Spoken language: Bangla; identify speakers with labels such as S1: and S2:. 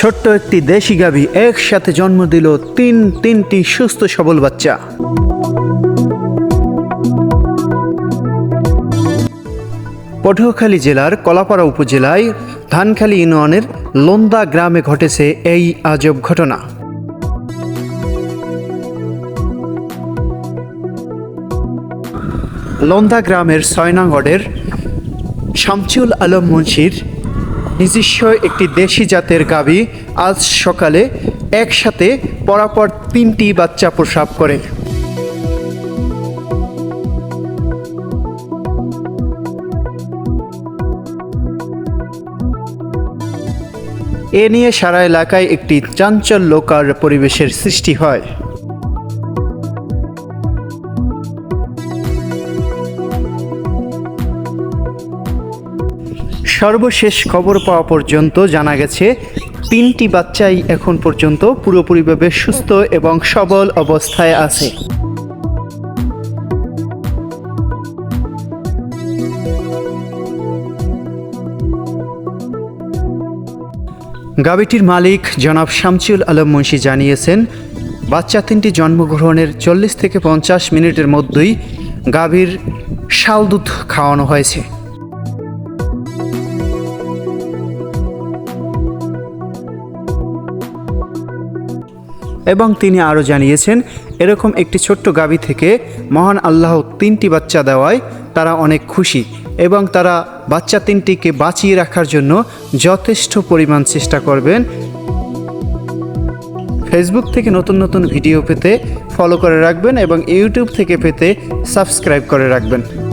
S1: ছোট্ট একটি দেশি গাভী একসাথে জন্ম দিল তিন, তিনটি সুস্থ সবল বাচ্চা। পটুয়াখালী জেলার কলাপাড়া উপজেলায় ধানখালী ইউনিয়নের লোন্দা গ্রামে ঘটেছে এই আজব ঘটনা। লোন্দা গ্রামের ছয়নাগড়ের শামচুল আলম মুন্সির নিজস্ব একটি দেশি জাতের গাভী আজ সকালে একসাথে পরাপর তিনটি বাচ্চা প্রসাব করে। এ নিয়ে সারা এলাকায় একটি চাঞ্চল্যকর পরিবেশের সৃষ্টি হয়। সর্বশেষ খবর পাওয়া পর্যন্ত জানা গেছে, তিনটি বাচ্চাই এখন পর্যন্ত পুরোপুরিভাবে সুস্থ এবং সবল অবস্থায় আছে। গাবিটির মালিক জনাব শামসুল আলম মুন্সি জানিয়েছেন, বাচ্চা তিনটি জন্মগ্রহণের চল্লিশ থেকে পঞ্চাশ মিনিটের মধ্যেই গাভীর শাল দুধ খাওয়ানো হয়েছে। এবং তিনি আরও জানিয়েছেন, এরকম একটি ছোট্ট গাভী থেকে মহান আল্লাহ তিনটি বাচ্চা দেওয়ায় তারা অনেক খুশি এবং তারা বাচ্চা তিনটিকে বাঁচিয়ে রাখার জন্য যথেষ্ট পরিমাণ চেষ্টা করবেন। ফেসবুক থেকে নতুন নতুন ভিডিও পেতে ফলো করে রাখবেন এবং ইউটিউব থেকে পেতে সাবস্ক্রাইব করে রাখবেন।